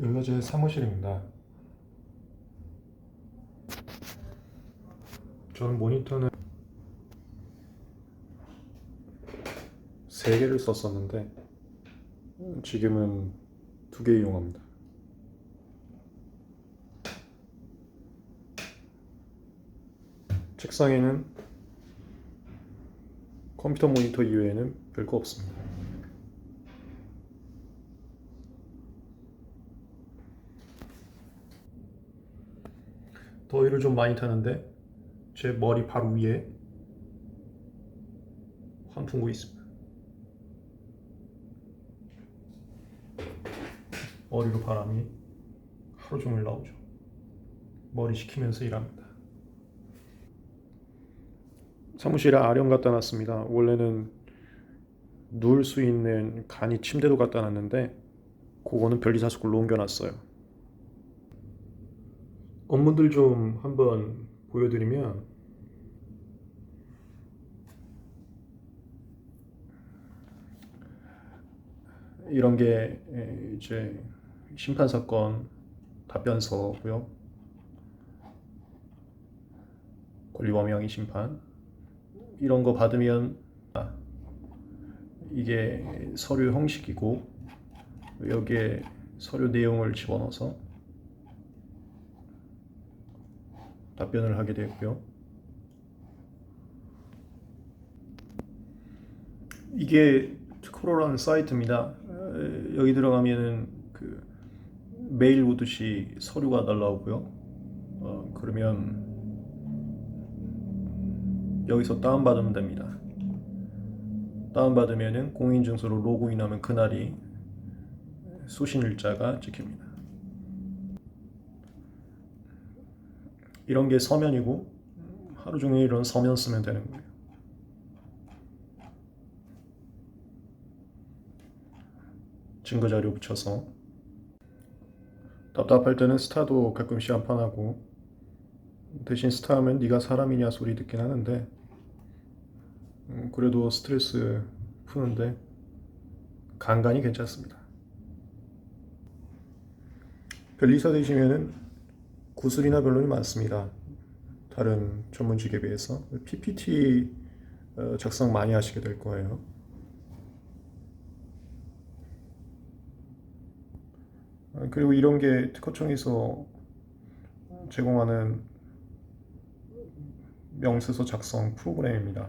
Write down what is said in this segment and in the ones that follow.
여기가 제 사무실입니다. 저는 모니터는 세 개를 썼었는데 지금은 두개 이용합니다. 책상에는 컴퓨터 모니터 이외에는 별거 없습니다. 더위를 좀 많이 타는데 제 머리 바로 위에 환풍구 있습니다. 머리로 바람이 하루 종일 나오죠. 머리 식히면서 일합니다. 사무실에 아령 갖다 놨습니다. 원래는 누울 수 있는 간이 침대도 갖다 놨는데 그거는 변리사스쿨로 옮겨놨어요. 업무들 좀 한번 보여드리면 이런 게 에, 이제 심판 사건 답변서고요. 권리범용이 심판 이런 거 받으면 아, 이게 서류 형식이고 여기에 서류 내용을 집어넣어서 답변을 하게 되고요. 이게 특허로라는 사이트입니다. 에, 여기 들어가면은 그 메일 오듯이 서류가 날라오고요. 어, 그러면 여기서 다운받으면 됩니다. 다운받으면은 공인증서로 로그인하면 그날이 수신일자가 찍힙니다. 이런 게 서면이고 하루 종일 이런 서면 쓰면 되는 거예요. 증거 자료 붙여서 답답할 때는 스타도 가끔씩 한판하고 대신 스타하면 네가 사람이냐 소리 듣긴 하는데 음, 그래도 스트레스 푸는데 간간히 괜찮습니다. 변리사 되시면은 구슬이나 변론이 많습니다. 다른 전문직에 비해서 PPT 어, 작성 많이 하시게 될 거예요. 아, 그리고 이런 게 특허청에서 제공하는 명세서 작성 프로그램입니다.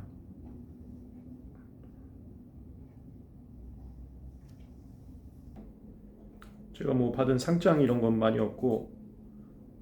제가 뭐 받은 상장 이런 건 많이 없고